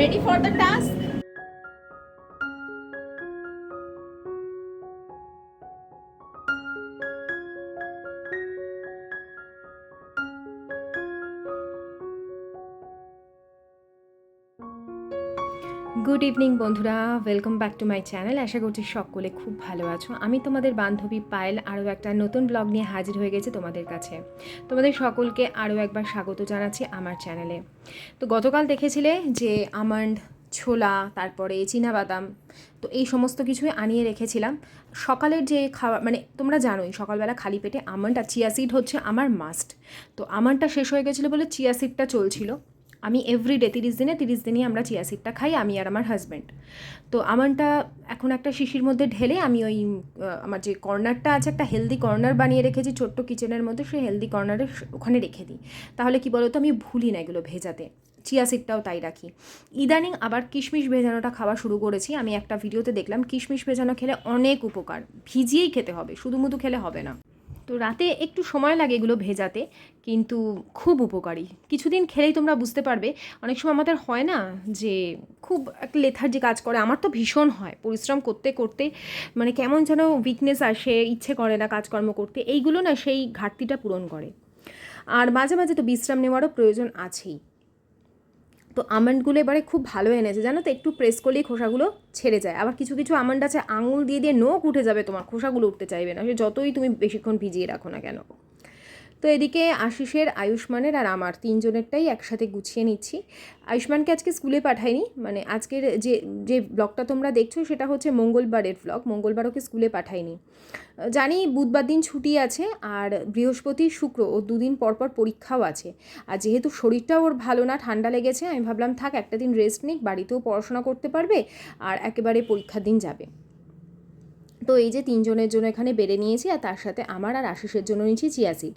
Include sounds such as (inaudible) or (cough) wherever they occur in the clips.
Ready for the task? Good evening বন্ধুরা। Welcome back to my channel আশা করছি সকলে খুব ভালো আছো। আমি তোমাদের বান্ধবী পায়েল, আরও একটা নতুন ব্লগ নিয়ে হাজির হয়ে গেছে তোমাদের কাছে। তোমাদের সকলকে আরও একবার স্বাগত জানাচ্ছি আমার চ্যানেলে তো গতকাল দেখেছিলে যে আমন্ড, ছোলা, তারপরে বাদাম তো এই সমস্ত কিছুই আনিয়ে রেখেছিলাম। সকালের যে খাওয়া মানে তোমরা জানোই, সকালবেলা খালি পেটে আমন্ড আর চিয়া সিড হচ্ছে আমার মাস্ট তো আমন্ডটা শেষ হয়ে গেছিল বলে চিয়া সিডটা চলছিল। আমি এভরিডে তিরিশ দিনে, তিরিশ দিনই আমরা চিয়া সিডটা খাই, আমি আর আমার হাজব্যান্ড তো আমারটা এখন একটা শিশির মধ্যে ঢেলে আমি ওই আমার যে কর্নারটা আছে, একটা হেলদি কর্নার বানিয়ে রেখেছি, ছোট্ট কিচেনের মধ্যে সেই হেলদি কর্নারে ওখানে রেখে দিই। তাহলে কি বলতো, আমি ভুলি না এগুলো ভেজাতে। চিয়া সিডটাও তাই রাখি। ইদানিং আবার কিশমিশ ভেজানোটা খাওয়া শুরু করেছি। আমি একটা ভিডিওতে দেখলাম, কিশমিশ ভেজানো খেলে অনেক উপকার। ভিজিয়েই খেতে হবে, শুধু মুধু খেলে হবে না। তো রাতে একটু সময় লাগে এগুলো ভেজাতে, কিন্তু খুব উপকারী। কিছুদিন খেলেই তোমরা বুঝতে পারবে, অনেক সময় আমাদের হয় না যে খুব একটা লেথার্জি কাজ করে, আমার তো ভীষণ হয় পরিশ্রম করতে করতে মানে কেমন যেন উইকনেস আসে, ইচ্ছে করে না কাজকর্ম করতে, এইগুলো না সেই ঘাটতিটা পূরণ করে। আর মাঝে মাঝে তো বিশ্রাম নেওয়ারও প্রয়োজন আছেই। তো আমন্ডগুলো এবারে খুব ভালো এনেছে। জানো তো, একটু প্রেস করলেই খোসাগুলো ছেড়ে যায়। আবার কিছু কিছু আমন্ড আছে, আঙুল দিয়ে দিয়ে নোক উঠে যাবে তোমার, খোসাগুলো উঠতে চাইবে না। যতই তুমি বেশিক্ষণ ভিজিয়ে রাখো না কেন। তো এদিকে আশিসের আয়ুষ্মানের আর আমার তিনজনেরটাই একসাথে গুছিয়ে নিচ্ছি। আয়ুষ্মানকে আজকে স্কুলে পাঠাইনি মানে আজকের যে যে ব্লগটা তোমরা দেখছ সেটা হচ্ছে মঙ্গলবারের ব্লগ মঙ্গলবার ওকে স্কুলে পাঠাইনি। জানি বুধবার দিন ছুটি আছে আর বৃহস্পতি শুক্র ও দুদিন পর পর পরীক্ষাও আছে। আর যেহেতু শরীরটাও ওর ভালো না, ঠান্ডা লেগেছে, আমি ভাবলাম থাক একটা দিন রেস্ট নিক, বাড়িতেও পড়াশোনা করতে পারবে আর একেবারে পরীক্ষার দিন যাবে। তো এই যে তিনজনের জন্য এখানে বেড়ে নিয়েছি আর তার সাথে আমার আর আশিসের জন্য নিয়েছি চিয়া সিড।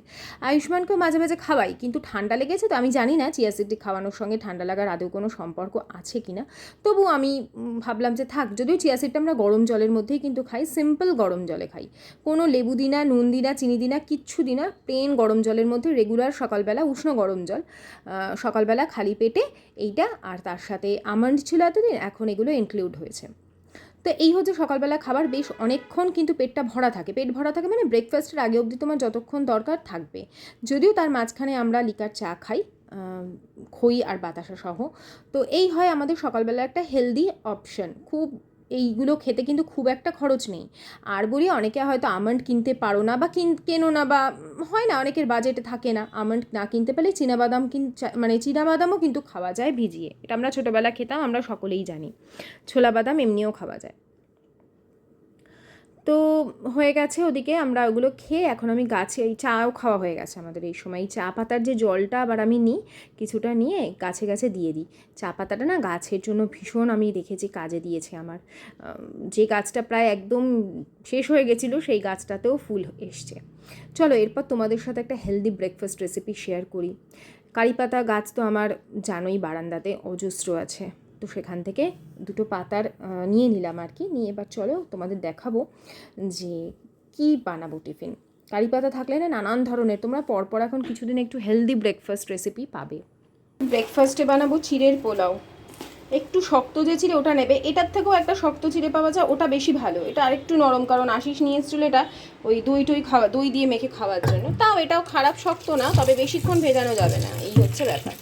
আয়ুষ্মানকেও মাঝে মাঝে খাওয়াই, কিন্তু ঠান্ডা লেগেছে তো আমি জানি না চিয়া সিডটি খাওয়ানোর সঙ্গে ঠান্ডা লাগার আদৌ কোনো সম্পর্ক আছে কি না তবু আমি ভাবলাম যে থাক, যদিও চিয়া সিডটা আমরা গরম জলের মধ্যেই কিন্তু খাই, সিম্পল গরম জলে খাই। কোনো লেবু দিনা নুন দিনা চিনি দিনা কিচ্ছু দিনা প্লেন গরম জলের মধ্যে রেগুলার সকালবেলা উষ্ণ গরম জল সকালবেলা খালি পেটে এইটা আর তার সাথে আমন্ড ছিল এতদিন, এখন এগুলো ইনক্লুড হয়েছে। তো এই হচ্ছে সকালবেলা খাবার, বেশ অনেকক্ষণ কিন্তু পেটটা ভরা থাকে। পেট ভরা থাকে মানে ব্রেকফাস্টের আগে অবধি তোমার যতক্ষণ দরকার থাকবে। যদিও তার মাঝখানে আমরা লিকার চা খাই খই আর বাতাসা সহ। তো এই হয় আমাদের সকালবেলা একটা হেলদি অপশন খুব এইগুলো খেতে কিন্তু খুব একটা খরচ নেই। আর বলি অনেকে হয়তো আমন্ড কিনতে পারো না বা কিন, কেনো না বা হয় না, অনেকের বাজেটে থাকে না। আমন্ড না কিনতে পারলে চীনাবাদাম কিন মানে চীনাবাদামও কিন্তু খাওয়া যায় ভিজিয়ে। এটা আমরা ছোটোবেলা খেতাম, আমরা সকলেই জানি। ছোলা বাদাম এমনিও খাওয়া যায়। তো হয়ে গেছে ওদিকে আমরা ওগুলো খেয়ে এখন আমি গাছে এই চাও খাওয়া হয়ে গেছে আমাদের এই সময়। এই চা পাতার যে জলটা আবার আমি নিই, কিছুটা নিয়ে গাছে গাছে দিয়ে দিই। চা পাতাটা না গাছের জন্য ভীষণ আমি দেখেছি কাজে দিয়েছে আমার। যে গাছটা প্রায় একদম শেষ হয়ে গেছিল সেই গাছটাতেও ফুল এসছে। চলো এরপর তোমাদের সাথে একটা হেলদি ব্রেকফাস্ট রেসিপি শেয়ার করি। কারি পাতা গাছ তো আমার জানোই বারান্দাতে অজস্র আছে। তো সেখান থেকে দুটো পাতার নিয়ে নিলাম আর কি। নিয়ে এবার চলো তোমাদের দেখাবো যে কি বানাবো টিফিন। কারি পাতা থাকলে না নানান ধরনের, তোমরা পরপর এখন কিছুদিন একটু হেলদি ব্রেকফাস্ট রেসিপি পাবে। ব্রেকফাস্টে বানাবো চিড়ের পোলাও। একটু শক্ত যে চিড়ে ওটা নেবে, এটার থেকেও একটা শক্ত চিড়ে পাওয়া যায়, ওটা বেশি ভালো। এটা আরেকটু নরম, কারণ আশিস নিয়ে এসেছিল এটা ওই দই টই খাওয়া, দই দিয়ে মেখে খাওয়ার জন্য। তাও এটাও খারাপ, শক্ত না, তবে বেশিক্ষণ ভেজানো যাবে না, এই হচ্ছে ব্যাপার।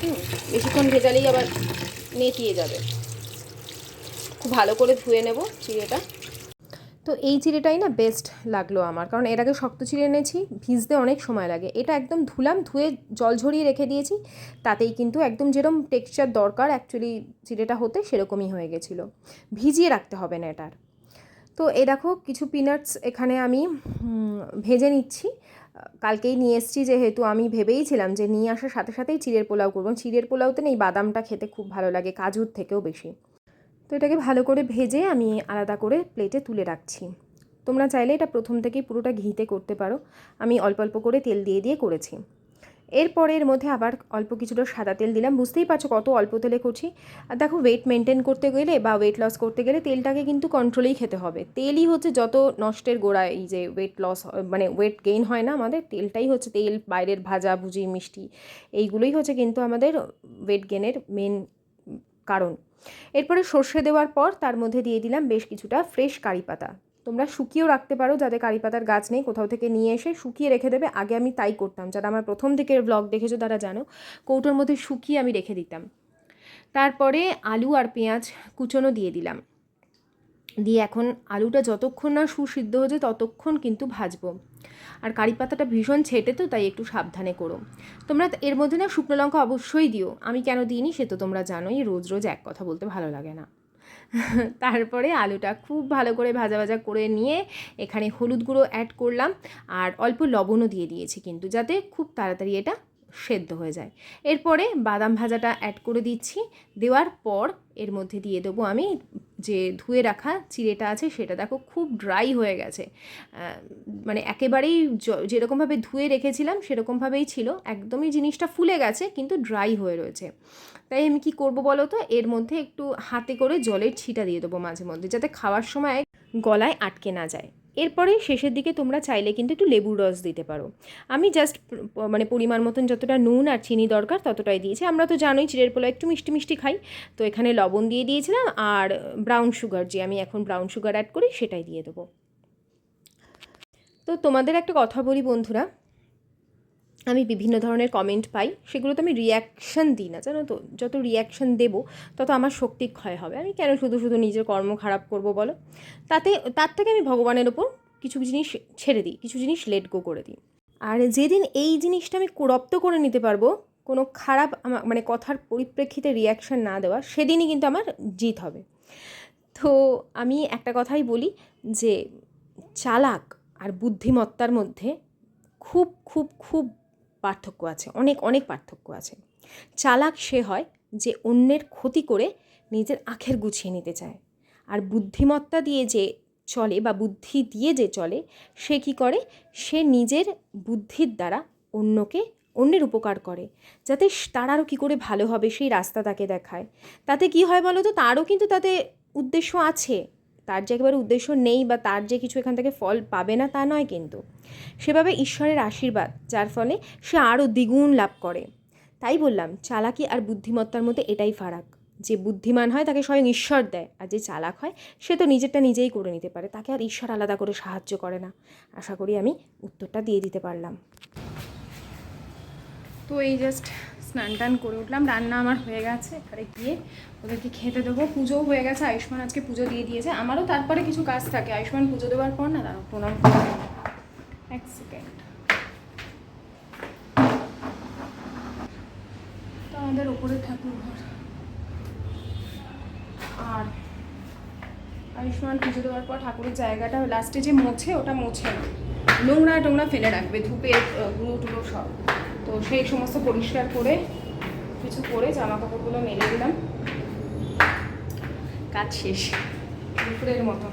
হুম, বেশিক্ষণ ভেজালেই আবার নেতিয়ে যাবে। খুব ভালো করে ধুয়ে নেব চিড়েটা। তো এই চিড়েটাই না বেস্ট লাগল আমার। কারণ এর আগে শক্ত চিড়ে এনেছি, ভিজতে অনেক সময় লাগে। এটা একদম ধুলাম, ধুয়ে জল ঝরিয়ে রেখে দিয়েছি। তাতেই কিন্তু একদম যেরকম টেক্সচার দরকার অ্যাকচুয়ালি চিড়েটা হতে সেরকমই হয়ে গেছিল। ভিজিয়ে রাখতে হবে না এটার। তো এই দেখো, কিছু পিনাটস এখানে আমি ভেজে নিচ্ছি। কালকেই নিয়ে এসেছি, যেহেতু আমি ভেবেইছিলাম যে নিয়ে আসার সাথে সাথেই চিড়ের পোলাও করব। চিড়ের পোলাওতে নেই বাদামটা খেতে খুব ভালো লাগে, কাজুর থেকেও বেশি। তো এটাকে ভালো করে ভেজে আমি আলাদা করে প্লেটে তুলে রাখছি। তোমরা চাইলে এটা প্রথম থেকেই পুরোটা ঘিতে করতে পারো। আমি অল্প অল্প করে তেল দিয়ে দিয়ে করেছি। এরপরে এর মধ্যে আবার অল্প কিছুটা সাদা তেল দিলাম। বুঝতেই পারছ কত অল্প তেলে করছি আর দেখো ওয়েট মেনটেন করতে গেলে বা ওয়েট লস করতে গেলে তেলটাকে কিন্তু কন্ট্রোলেই খেতে হবে। তেলই হচ্ছে যত নষ্টের গোড়া এই যে ওয়েট লস মানে ওয়েট গেইন হয় না আমাদের, তেলটাই হচ্ছে তেল, বাইরের ভাজা, ভুজি, মিষ্টি, এইগুলোই হচ্ছে কিন্তু আমাদের ওয়েট গেনের মেন কারণ। এরপরে সর্ষে দেওয়ার পর তার মধ্যে দিয়ে দিলাম বেশ কিছুটা ফ্রেশ কারি পাতা। তোমরা শুকিয়েও রাখতে পারো যাদের কারি পাতার গাছ নেই, কোথাও থেকে নিয়ে এসে শুকিয়ে রেখে দেবে। আগে আমি তাই করতাম, যারা আমার প্রথম থেকে ব্লগ দেখেছ তারা জানো, কৌটোর মধ্যে শুকিয়ে আমি রেখে দিতাম। তারপরে আলু আর পেঁয়াজ কুচনো দিয়ে দিলাম। দিয়ে এখন আলুটা যতক্ষণ না সুসিদ্ধ হচ্ছে ততক্ষণ কিন্তু ভাজবো। আর কারি পাতাটা ভীষণ ছেটে তো, তাই একটু সাবধানে করো। তোমরা এর মধ্যে না শুকনো লঙ্কা অবশ্যই দিও। আমি কেন দিইনি সে তো তোমরা জানোই, রোজ রোজ এক কথা বলতে ভালো লাগে না। (laughs) তারপরে আলুটা খুব ভালো করে ভাজা ভাজা করে নিয়ে এখানে হলুদ গুঁড়ো অ্যাড করলাম আর অল্প লবণও দিয়ে দিয়েছি কিন্তু যাতে খুব তাড়াতাড়ি এটা সেদ্ধ হয়ে যায়। এরপরে বাদাম ভাজাটা অ্যাড করে দিচ্ছি। দেওয়ার পর এর মধ্যে দিয়ে দেবো আমি যে ধুয়ে রাখা চিড়েটা আছে সেটা দেখো খুব ড্রাই হয়ে গেছে। মানে একেবারেই যেরকমভাবে ধুয়ে রেখেছিলাম সেরকমভাবেই ছিল। একদমই জিনিসটা ফুলে গেছে কিন্তু ড্রাই হয়ে রয়েছে। তাই আমি কি করব বলো তো? এর মধ্যে একটু হাতে করে জলের ছিটা দিয়ে দেবো মাঝে মধ্যে যাতে খাওয়ার সময় গলায় আটকে না যায়। এরপরে শেষের দিকে তোমরা চাইলে কিন্তু একটু লেবুর রস দিতে পারো। আমি জাস্ট মানে পরিমাণ মতন যতটা নুন আর চিনি দরকার ততটাই দিয়েছি। আমরা তো জানোই চিড়ের পোলা একটু মিষ্টি মিষ্টি খাই। তো এখানে লবণ দিয়ে দিয়েছিলাম আর ব্রাউন সুগার যে আমি এখন ব্রাউন সুগার অ্যাড করি সেটাই দিয়ে দেবো। তো তোমাদের একটা কথা বলি বন্ধুরা আমি বিভিন্ন ধরনের কমেন্ট পাই সেগুলো তো আমি রিয়াকশান দিই না, জানো তো? যত রিয়াকশান দেব, তত আমার শক্তি ক্ষয় হবে। আমি কেন শুধু শুধু নিজের কর্ম খারাপ করব বলো? তাতে, তার থেকে আমি ভগবানের ওপর কিছু জিনিস ছেড়ে দিই, কিছু জিনিস লেট গো করে দিই। আর যেদিন এই জিনিসটা আমি রপ্ত করে নিতে পারব, কোনো খারাপ আমা- মানে কথার পরিপ্রেক্ষিতে রিয়াকশান না দেওয়া, সেদিনই কিন্তু আমার জিত হবে। তো আমি একটা কথাই বলি যে, চালাক আর বুদ্ধিমত্তার মধ্যে খুব খুব খুব পার্থক্য আছে, অনেক অনেক পার্থক্য আছে। চালাক সে হয় যে অন্যের ক্ষতি করে নিজের আখের গুছিয়ে নিতে চায়। আর বুদ্ধিমত্তা দিয়ে যে চলে বা বুদ্ধি দিয়ে যে চলে, সে কি করে? সে নিজের বুদ্ধির দ্বারা অন্যকে, অন্যের উপকার করে। যাতে তার আরও কী করে ভালো হবে সেই রাস্তা তাকে দেখায়। তাতে কি হয় বলো তো তারও কিন্তু তাতে উদ্দেশ্য আছে। তার যে একেবারে উদ্দেশ্য নেই বা তার যে কিছু এখান থেকে ফল পাবে না তা নয় কিন্তু। সেভাবে ঈশ্বরের আশীর্বাদ, যার ফলে সে আরও দ্বিগুণ লাভ করে। তাই বললাম, চালাকি আর বুদ্ধিমত্তার মধ্যে এটাই ফারাক। যে বুদ্ধিমান হয় তাকে স্বয়ং ঈশ্বর দেয়, আর যে চালাক হয় সে তো নিজেরটা নিজেই করে নিতে পারে, তাকে আর ঈশ্বর আলাদা করে সাহায্য করে না। আশা করি আমি উত্তরটা দিয়ে দিতে পারলাম। তো এই জাস্ট স্নান টান করে উঠলাম, রান্না আমার হয়ে গেছে, এবারে গিয়ে ওদেরকে খেতে দেবো। পুজোও হয়ে গেছে, আয়ুষ্মান আজকে পুজো দিয়ে দিয়েছে। আমারও তারপরে কিছু কাজ থাকে, আয়ুষ্মান পুজো দেওয়ার পর না দাঁড়াও, প্রণাম এক সেকেন্ড তো আমাদের ওপরে ঠাকুর ঘর। আর আয়ুষ্মান পুজো দেওয়ার পর ঠাকুরের জায়গাটা লাস্টে যে মোছে, ওটা মোছে নোংরা টোংরা ফেলে রাখবে, ধূপের গুঁড়ো টুড়ো সব। তো সেই সমস্ত পরিষ্কার করে কিছু করে জামা কাপড়গুলো মেলে দিলাম। কাজ শেষ। দুপুরের মতো।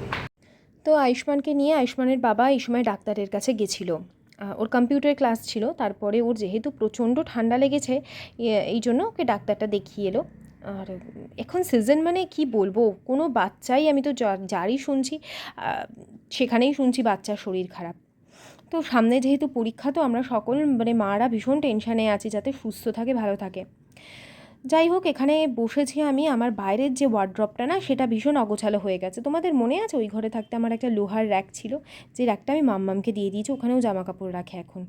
তো আয়ুষ্মানকে নিয়ে আয়ুষ্মানের বাবা এই সময় ডাক্তারের কাছে গেছিল। ওর কম্পিউটার ক্লাস ছিল তারপরে ওর যেহেতু প্রচণ্ড ঠান্ডা লেগেছে এই জন্য ওকে ডাক্তারটা দেখিয়ে এলো। আর এখন সিজন মানে কি বলব কোনো বাচ্চাই আমি তো যা- যারই শুনছি সেখানেই শুনছি বাচ্চার শরীর খারাপ। তো সামনে যেহেতু পরীক্ষা, তো আমরা সকল মানে মারা ভীষণ টেনশানে আছি যাতে সুস্থ থাকে, ভালো থাকে। যাই হোক, এখানে বসেছি আমি, আমার বাইরের যে ওয়ার্ড্রপটা না, সেটা ভীষণ অগোছালো হয়ে গেছে। তোমাদের মনে আছে ওই ঘরে থাকতে আমার একটা লোহার র্যাক ছিল? যে র্যাকটা আমি মাম্মামকে দিয়ে দিয়েছি, ওখানেও জামা কাপড় রাখে এখন।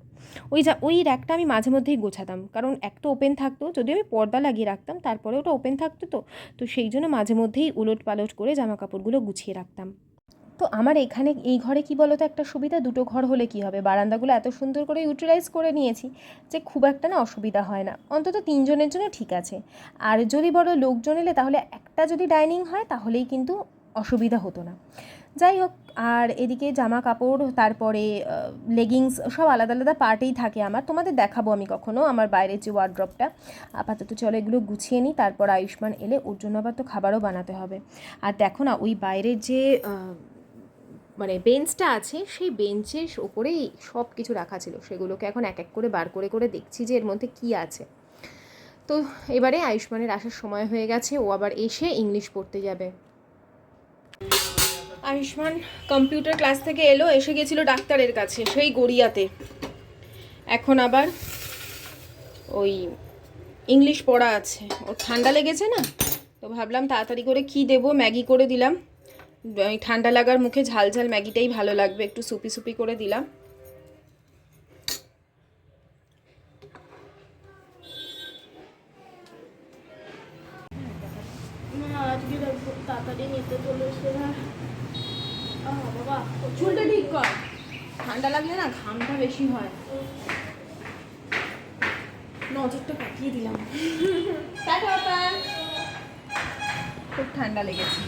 ওই যা, ওই র্যাকটা আমি মাঝে মধ্যেই গোছাতাম, কারণ একটা ওপেন থাকতো, যদিও আমি পর্দা লাগিয়ে রাখতাম তারপরে ওটা ওপেন থাকতো তো তো সেই জন্য মাঝে মধ্যেই উলট পালট করে জামা কাপড়গুলো গুছিয়ে রাখতাম। তো আমার এখানে এই ঘরে কি বলতো একটা সুবিধা? দুটো ঘর হলে কি হবে? বারান্দাগুলো এত সুন্দর করে ইউটিলাইজ করে নিয়েছি যে খুব একটা না অসুবিধা হয় না। অন্তত তিনজনের জন্য ঠিক আছে। আর যদি বড় লোকজন এলে তাহলে একটা যদি ডাইনিং হয় তাহলেই কিন্তু অসুবিধা হতো না। যাই হোক, আর এদিকে জামা কাপড় তারপরে লেগিংস সব আলাদা আলাদা পার্টেই থাকে আমার। তোমাদের দেখাবো আমি কখনো আমার বাইরের যে ওয়ার্ড্রপটা আপাতত চলো এগুলো গুছিয়ে নিই, তারপর আয়ুষ্মান এলে ওর জন্য আবার তো খাবারও বানাতে হবে। আর দেখো না, ওই বাইরের যে মানে বেঞ্চটা আছে, সেই বেঞ্চের ওপরেই সব কিছু রাখা ছিল। সেগুলোকে এখন এক এক করে বার করে করে দেখছি যে এর মধ্যে কী আছে। তো এবারে আয়ুষ্মানের আসার সময় হয়ে গেছে, ও আবার এসে ইংলিশ পড়তে যাবে। আয়ুষ্মান কম্পিউটার ক্লাস থেকে এলো, এসে গেছিল ডাক্তারের কাছে, সেই গড়িয়াতে। এখন আবার ওই ইংলিশ পড়া আছে। ওর ঠান্ডা লেগেছে না? তো ভাবলাম তাড়াতাড়ি করে কি দেব, ম্যাগি করে দিলাম। ঠান্ডা লাগার মুখে ঝাল ঝাল ম্যাগিটাই ভালো লাগবে একটু সুপি সুপি করে দিলাম। চুলটা ঠিক কর। ঠান্ডা লাগলে না ঘামটা বেশি হয়। নজরটা কাটিয়ে দিলাম। (laughs) খুব ঠান্ডা লেগেছে।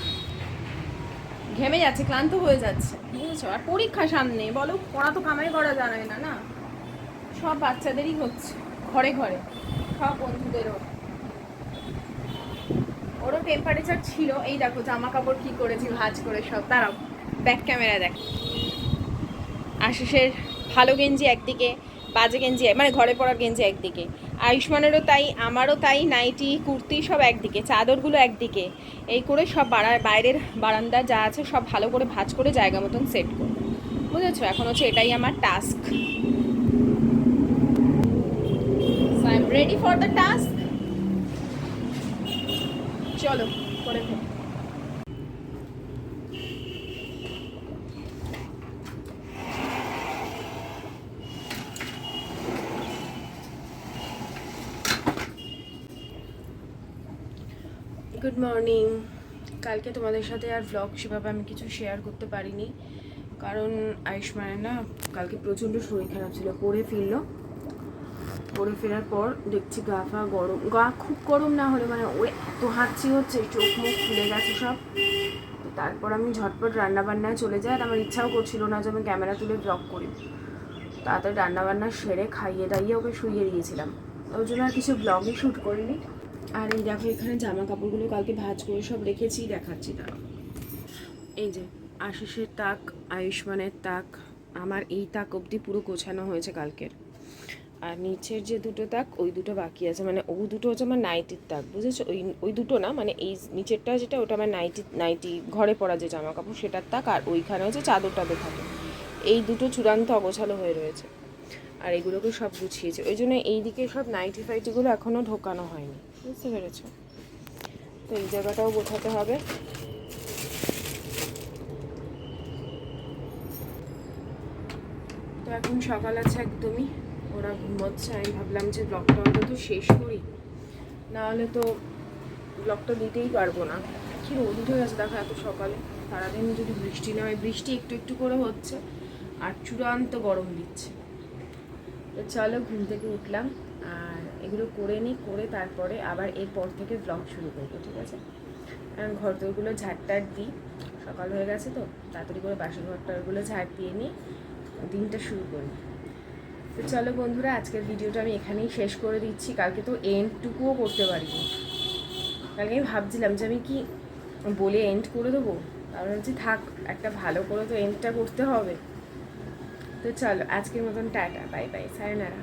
ঘেমে যাচ্ছে, ক্লান্ত হয়ে যাচ্ছে। বুঝেছ? আর পরীক্ষা সামনে, বলো, পড়া তো কামাই করা জানায় না না? সব বাচ্চাদেরই হচ্ছে, ঘরে ঘরে, সব বন্ধুদেরও। ওরও টেম্পারেচার ছিল, এই দেখো জামা কাপড় কি করেছি, ভাজ করে সব, দাঁড়াও ব্যাক ক্যামেরা দেখ। আশিসের ভালো গেঞ্জি একদিকে বাজে গেঞ্জি মানে ঘরে পড়ার গেঞ্জি একদিকে। আয়ুষ্মানেরও তাই, আমারও তাই, নাইটি, কুর্তি সব একদিকে, চাদরগুলো একদিকে। এই করে সব বাড়া, বাইরের বারান্দা যা আছে সব ভালো করে ভাঁজ করে জায়গা মতন সেট করব। বুঝেছ? এখন হচ্ছে এটাই আমার task ready for the task চলো, করে ফেলি। গুড মর্নিং কালকে তোমাদের সাথে আর ব্লগ সেভাবে আমি কিছু শেয়ার করতে পারিনি। কারণ আয়ুষ্মানের না কালকে প্রচণ্ড শরীর খারাপ ছিল, পড়ে ফিরল। পড়ে ফেরার পর দেখছি গা ফা গরম। গা খুব গরম না হলে মানে ও এত হাঁচি হচ্ছে, চোখ মুখ ফুলে গেছে সব। তারপর আমি ঝটপট রান্নাবান্নায় চলে যাই আর আমার ইচ্ছাও করছিল না যে আমি ক্যামেরা তুলে ব্লগ করি। তাড়াতাড়ি রান্নাবান্না সেরে খাইয়ে দাইয়ে ওকে শুইয়ে দিয়েছিলাম। ওই জন্য আর কিছু ব্লগই শ্যুট করিনি। আর এই দেখো, এখানে জামা কাপড়গুলো কালকে ভাজ করে সব রেখেছি, দেখাচ্ছি তারা। এই যে, আশিসের তাক, আয়ুষ্মানের তাক, আমার এই তাক অবধি পুরো গোছানো হয়েছে কালকের। আর নিচের যে দুটো তাক, ওই দুটো বাকি আছে। মানে ও দুটো হচ্ছে আমার নাইটির তাক, বুঝেছ? ওই ওই দুটো না মানে এই নিচেরটা যেটা, ওটা আমার নাইটি নাইটি ঘরে পরা যে জামা কাপড় সেটার তাক, আর ওইখানে হচ্ছে চাদর টাদর থাকে। এই দুটো চূড়ান্ত অগোছালো হয়ে রয়েছে। আর এগুলোকে সব গুছিয়েছে। ওই জন্য এই দিকে সব নাইটি ফাইটিগুলো এখনও ঢোকানো হয়নি। বুঝতে পেরেছ? তো এই জায়গাটাও গোছাতে হবে। তো এখন সকাল আছে একদমই। ওরা ঘুমোচ্ছে, আমি ভাবলাম যে ব্লগটা অন্তত শেষ করি। নাহলে তো ব্লগটা দিতেই পারব না। কি রোদ উঠে গেছে দেখো এত সকালে। সারাদিন যদি বৃষ্টি না হয়, বৃষ্টি একটু একটু করে হচ্ছে। আর চূড়ান্ত গরম দিচ্ছে। তো চলো, ঘুম থেকে উঠলাম। এগুলো করে নিই, করে তারপরে আবার এরপর থেকে ব্লগ শুরু করব, ঠিক আছে? কারণ ঘর তোরগুলো ঝাড়টার দিই, সকাল হয়ে গেছে তো, তাড়াতাড়ি করে বাসন ঘরটারগুলো ঝাড় দিয়ে নিই, দিনটা শুরু করি। তো চলো বন্ধুরা, আজকের ভিডিওটা আমি এখানেই শেষ করে দিচ্ছি, কালকে তো এন্ডটুকুও করতে পারিনি। কালকে আমি ভাবছিলাম যে আমি কি বলে এন্ড করে দেবো কারণ হচ্ছে থাক, একটা ভালো করে তো এন্ডটা করতে হবে। তো চলো, আজকের মতন টাটা বাই বাই সায়নারা